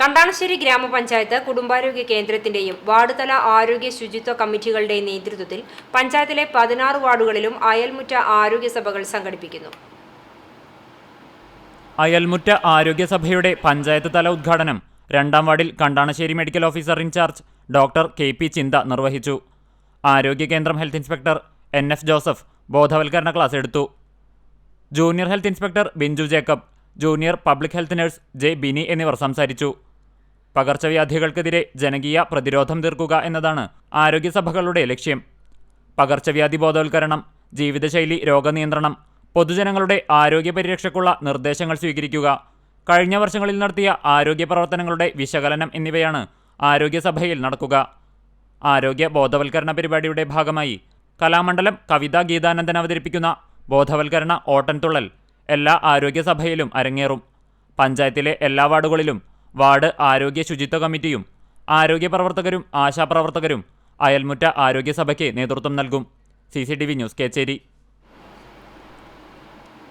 കണ്ടാണശ്ശേരി ഗ്രാമപഞ്ചായത്ത് കുടുംബാരോഗ്യ കേന്ദ്രത്തിന്റെയും വാർഡ് തല ആരോഗ്യ ശുചിത്വ കമ്മിറ്റികളുടെയും നേതൃത്വത്തിൽ പഞ്ചായത്തിലെ പതിനാറ് വാർഡുകളിലും അയൽമുറ്റ ആരോഗ്യ സഭകൾ സംഘടിപ്പിക്കുന്നു. അയൽമുറ്റ ആരോഗ്യ സഭയുടെ പഞ്ചായത്ത് തല ഉദ്ഘാടനം രണ്ടാം വാർഡിൽ Kandanassery medical officer incharge doctor K P Chintha നിർവഹിച്ചു. ആരോഗ്യ കേന്ദ്രം health inspector N F Joseph ബോധവൽക്കരണ ക്ലാസ് എടുത്തു. Junior health inspector Binchu Jacob junior public health nurse J Bini എന്നിവർ സംസാരിച്ചു. പകർച്ചവ്യാധികൾക്കെതിരെ ജനകീയ പ്രതിരോധം തീർക്കുക എന്നതാണ് ആരോഗ്യസഭകളുടെ ലക്ഷ്യം. പകർച്ചവ്യാധി ബോധവൽക്കരണം ജീവിതശൈലി രോഗനിയന്ത്രണം പൊതുജനങ്ങളുടെ ആരോഗ്യ പരിരക്ഷയ്ക്കുള്ള നിർദ്ദേശങ്ങൾ സ്വീകരിക്കുക കഴിഞ്ഞ വർഷങ്ങളിൽ നടത്തിയ ആരോഗ്യ പ്രവർത്തനങ്ങളുടെ വിശകലനം എന്നിവയാണ് ആരോഗ്യസഭയിൽ നടക്കുക. ആരോഗ്യ ബോധവൽക്കരണ പരിപാടിയുടെ ഭാഗമായി കലാമണ്ഡലം കവിത ഗീതാനന്ദൻ അവതരിപ്പിക്കുന്ന ബോധവൽക്കരണ ഓട്ടൻതുള്ളൽ എല്ലാ ആരോഗ്യസഭയിലും അരങ്ങേറും. പഞ്ചായത്തിലെ എല്ലാ വാർഡുകളിലും വാർഡ് ആരോഗ്യ ശുചിത്വ കമ്മിറ്റിയും ആരോഗ്യ പ്രവർത്തകരും ആശാപ്രവർത്തകരും അയൽമുറ്റ ആരോഗ്യസഭയ്ക്ക് നേതൃത്വം നൽകും. C news Kechery.